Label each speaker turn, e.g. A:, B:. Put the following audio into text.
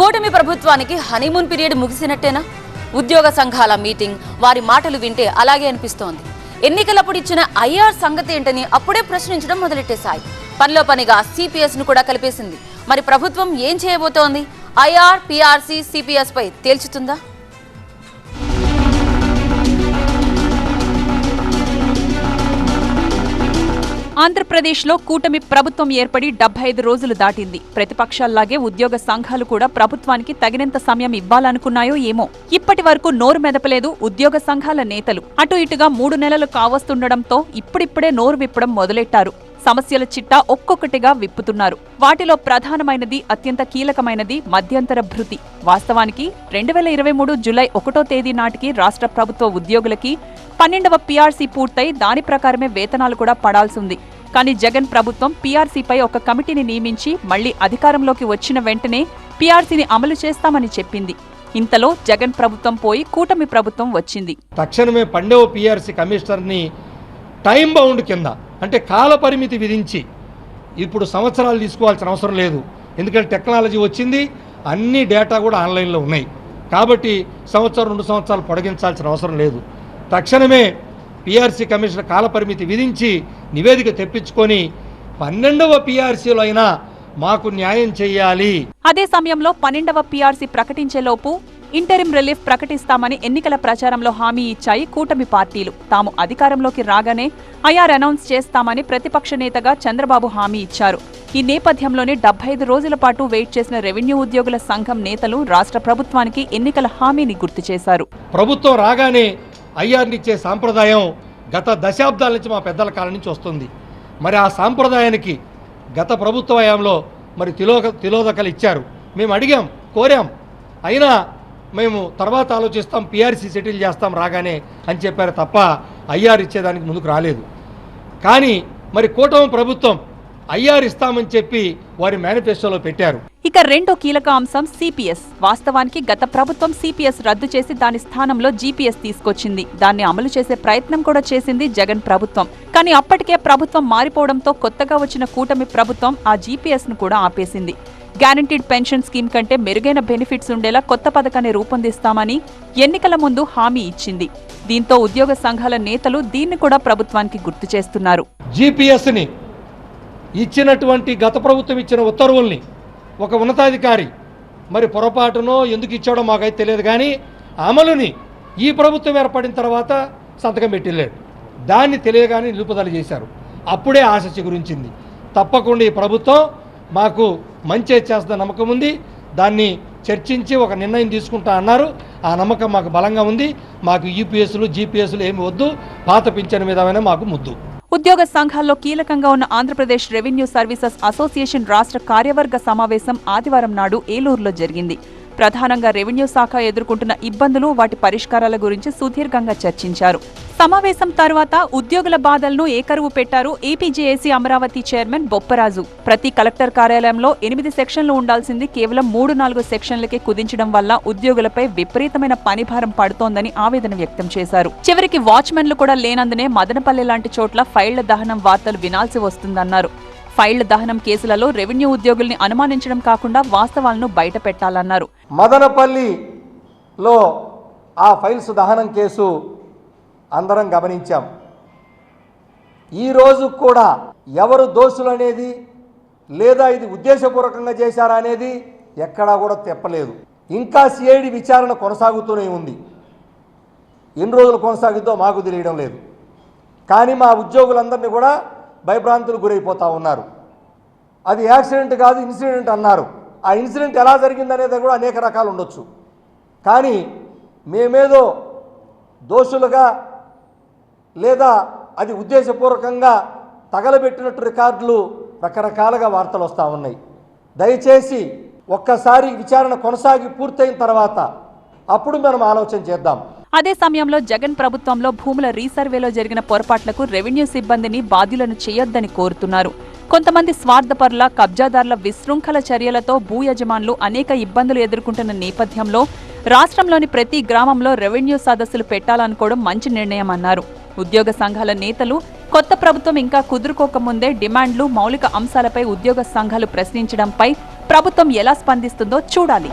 A: కూటమి ప్రభుత్వానికి honeymoon period ముగిసినట్టేనా? ఉద్యోగ సంఘాల మీటింగ్ వారి మాటలు వింటే అలాగే అనిపిస్తోంది. ఎన్నికలప్పుడు ఇచ్చిన ఐఆర్ సంగతి ఏంటని అప్పుడే ప్రశ్నించడం మొదలెట్టేశాయి. పనిలో పనిగా సిపిఎస్ను కూడా కలిపేసింది. మరి ప్రభుత్వం ఏం చేయబోతోంది? ఐఆర్ పిఆర్సీ సిపిఎస్ పై తేల్చుతుందా?
B: ఆంధ్రప్రదేశ్లో కూటమి ప్రభుత్వం ఏర్పడి డెబ్బై ఐదు రోజులు దాటింది. ప్రతిపక్షాల్లాగే ఉద్యోగ సంఘాలు కూడా ప్రభుత్వానికి తగినంత సమయం ఇవ్వాలనుకున్నాయో ఏమో. ఇప్పటి వరకు నోరు మెదపలేదు ఉద్యోగ సంఘాల నేతలు. అటు ఇటుగా మూడు నెలలు కావస్తుండటంతో ఇప్పుడిప్పుడే నోరు విప్పడం మొదలెట్టారు. సమస్యల చిట్టా ఒక్కొక్కటిగా విప్పుతున్నారు. వాటిలో ప్రధానమైనది అత్యంత కీలకమైనది మధ్యంతర భృతి. వాస్తవానికి రెండు వేల ఇరవై మూడు జులై ఒకటో తేదీ నాటికి రాష్ట్ర ప్రభుత్వ ఉద్యోగులకి పన్నెండవ పీఆర్సీ పూర్తయి దాని ప్రకారమే వేతనాలు కూడా పడాల్సి ఉంది కానీ జగన్ ప్రభుత్వం పీఆర్సీపై ఒక కమిటీని నియమించి మళ్ళీ అధికారంలోకి వచ్చిన వెంటనే పీఆర్సీని అమలు చేస్తామని చెప్పింది. ఇంతలో జగన్ ప్రభుత్వం పోయి కూటమి ప్రభుత్వం వచ్చింది.
C: తక్షణమే పండవ పిఆర్సీ కమిషనర్ని టైం బౌండ్ కింద అంటే కాల పరిమితి విధించి ఇప్పుడు సంవత్సరాలు తీసుకోవాల్సిన అవసరం లేదు. ఎందుకంటే టెక్నాలజీ వచ్చింది అన్ని డేటా కూడా ఆన్లైన్లో ఉన్నాయి. కాబట్టి సంవత్సరం రెండు సంవత్సరాలు పొడిగించాల్సిన అవసరం లేదు. తక్షణమే పిఆర్సీ కమిషనర్ కాలపరిమితి విధించి నివేదిక తెప్పించుకొని పన్నెండవ పిఆర్సీలో అయినా మాకు న్యాయం చేయాలి.
B: అదే సమయంలో పన్నెండవ పిఆర్సీ ప్రకటించేలోపు ఇంటరిం రిలీఫ్ ప్రకటిస్తామని ఎన్నికల ప్రచారంలో హామీ ఇచ్చాయి కూటమి పార్టీలు. తాము అధికారంలోకి రాగానే ఐఆర్ అనౌన్స్ చేస్తామని ప్రతిపక్ష నేతగా చంద్రబాబు హామీ ఇచ్చారు. ఈ నేపథ్యంలోనే డెబ్బై ఐదు రోజుల పాటు వెయిట్ చేసిన రెవెన్యూ ఉద్యోగుల సంఘం నేతలు రాష్ట్ర ప్రభుత్వానికి ఎన్నికల హామీని గుర్తు చేశారు.
C: ప్రభుత్వం రాగానే అయ్యార్నిచ్చే సాంప్రదాయం గత దశాబ్దాల నుంచి మా పెద్దల కాలం నుంచి వస్తుంది. మరి ఆ సాంప్రదాయానికి గత ప్రభుత్వ హయాంలో మరి తిలోక తిలోదకలు ఇచ్చారు. మేము అడిగాం కోరాం. అయినా మేము తర్వాత ఆలోచిస్తాం పిఆర్సీ సెటిల్ చేస్తాం రాగానే అని చెప్పారు తప్ప ఐఆర్ ఇచ్చేదానికి ముందుకు రాలేదు. కానీ మరి కూటమి ప్రభుత్వం ఐఆర్ ఇస్తామని చెప్పి వారి మేనిఫెస్టోలో పెట్టారు.
B: ఇక రెండో కీలక అంశం సిపిఎస్ వాస్తవానికి గత ప్రభుత్వం సిపిఎస్ రద్దు చేసి దాని స్థానంలో జీపీఎస్ తీసుకొచ్చింది. దాన్ని అమలు చేసే ప్రయత్నం కూడా చేసింది జగన్ ప్రభుత్వం. కానీ అప్పటికే ప్రభుత్వం మారిపోవడంతో కొత్తగా వచ్చిన కూటమి ప్రభుత్వం ఆ జీపీఎస్ను కూడా ఆపేసింది. గ్యారంటీడ్ పెన్షన్ స్కీమ్ కంటే మెరుగైన బెనిఫిట్స్ ఉండేలా కొత్త పథకాన్ని రూపొందిస్తామని ఎన్నికల ముందు హామీ ఇచ్చింది. దీంతో ఉద్యోగ సంఘాల నేతలు దీన్ని కూడా ప్రభుత్వానికి గుర్తు చేస్తున్నారు.
C: జీపీఎస్ని ఇచ్చినటువంటి గత ప్రభుత్వం ఇచ్చిన ఉత్తర్వుల్ని ఒక ఉన్నతాధికారి మరి పొరపాటునో ఎందుకు ఇచ్చాడో మాకైతే తెలియదు కానీ అమలుని ఈ ప్రభుత్వం ఏర్పడిన తర్వాత సంతకం పెట్టిల్లాడు దాన్ని తెలియగానే నిలుపుదల చేశారు. అప్పుడే ఆశ చిగురించింది. తప్పకుండా ఈ ప్రభుత్వం మాకు మంచి చేస్తున్న నమ్మకం ఉంది. దాన్ని చర్చించి ఒక నిర్ణయం తీసుకుంటా అన్నారు. ఆ నమ్మకం మాకు బలంగా ఉంది. మాకు యూపీఎస్లు జీపీఎస్లు ఏమి వద్దు. పాత పింఛన్ మీదమైనా మాకు ముద్దు.
B: ఉద్యోగ సంఘాల్లో కీలకంగా ఉన్న ఆంధ్రప్రదేశ్ రెవెన్యూ సర్వీసెస్ అసోసియేషన్ రాష్ట్ర కార్యవర్గ సమావేశం ఆదివారం నాడు ఏలూరులో జరిగింది. ప్రధానంగా రెవెన్యూ శాఖ ఎదుర్కొంటున్న ఇబ్బందులు వాటి పరిష్కారాల గురించి సుదీర్ఘంగా చర్చించారు. సమావేశం తర్వాత ఉద్యోగుల బాధలను ఏకరువు పెట్టారు ఏపీజేఏసీ అమరావతి చైర్మన్ బొప్పరాజు. ప్రతి కలెక్టర్ కార్యాలయంలో ఎనిమిది సెక్షన్లు ఉండాల్సింది కేవలం మూడు నాలుగు సెక్షన్లకే కుదించడం వల్ల ఉద్యోగులపై విపరీతమైన పనిభారం పడుతోందని ఆవేదన వ్యక్తం చేశారు. చివరికి వాచ్మెన్లు కూడా లేనందునే మదనపల్లి లాంటి చోట్ల ఫైళ్ళ దహనం వార్తలు వినాల్సి వస్తుందన్నారు. ఫైళ్ళ దహనం కేసులలో రెవెన్యూ ఉద్యోగుల్ని అనుమానించడం కాకుండా వాస్తవాలను బయట పెట్టాలన్నారు.
C: మదనపల్లిలో ఆ ఫైల్స్ దహనం కేసు అందరం గమనించాం. ఈరోజు కూడా ఎవరు దోషులు అనేది లేదా ఇది ఉద్దేశపూర్వకంగా చేశారా అనేది ఎక్కడా కూడా తెప్పలేదు. ఇంకా సిఐడి విచారణ కొనసాగుతూనే ఉంది. ఎన్ని రోజులు కొనసాగుద్దో మాకు తెలియడం లేదు. కానీ మా ఉద్యోగులందరినీ కూడా భయభ్రాంతులు గురైపోతూ ఉన్నారు. అది యాక్సిడెంట్ కాదు ఇన్సిడెంట్ అన్నారు. ఆ ఇన్సిడెంట్ ఎలా జరిగిందనేది కూడా అనేక రకాలు ఉండొచ్చు. కానీ మేమేదో దోషులుగా లేదా అది ఉద్దేశపూర్వకంగా తగలబెట్టినట్టు రికార్డులు రకరకాలుగా వార్తలు వస్తూ ఉన్నాయి. దయచేసి ఒక్కసారి విచారణ కొనసాగి పూర్తయిన తర్వాత అప్పుడు మనం ఆలోచన చేద్దాం.
B: అదే సమయంలో జగన్ ప్రభుత్వంలో భూముల రీసర్వేలో జరిగిన పొరపాట్లకు రెవెన్యూ సిబ్బందిని బాధ్యులను చేయొద్దని కోరుతున్నారు. కొంతమంది స్వార్థపరుల కబ్జాదారుల విశృంఖల చర్యలతో భూ యజమానులు అనేక ఇబ్బందులు ఎదుర్కొంటున్న నేపథ్యంలో రాష్ట్రంలోని ప్రతి గ్రామంలో రెవెన్యూ సదస్సులు పెట్టాలనుకోవడం మంచి నిర్ణయం అన్నారు. ఉద్యోగ సంఘాల నేతలు కొత్త ప్రభుత్వం ఇంకా కుదురుకోకముందే డిమాండ్లు మౌలిక అంశాలపై ఉద్యోగ సంఘాలు ప్రశ్నించడంపై ప్రభుత్వం ఎలా స్పందిస్తుందో చూడాలి.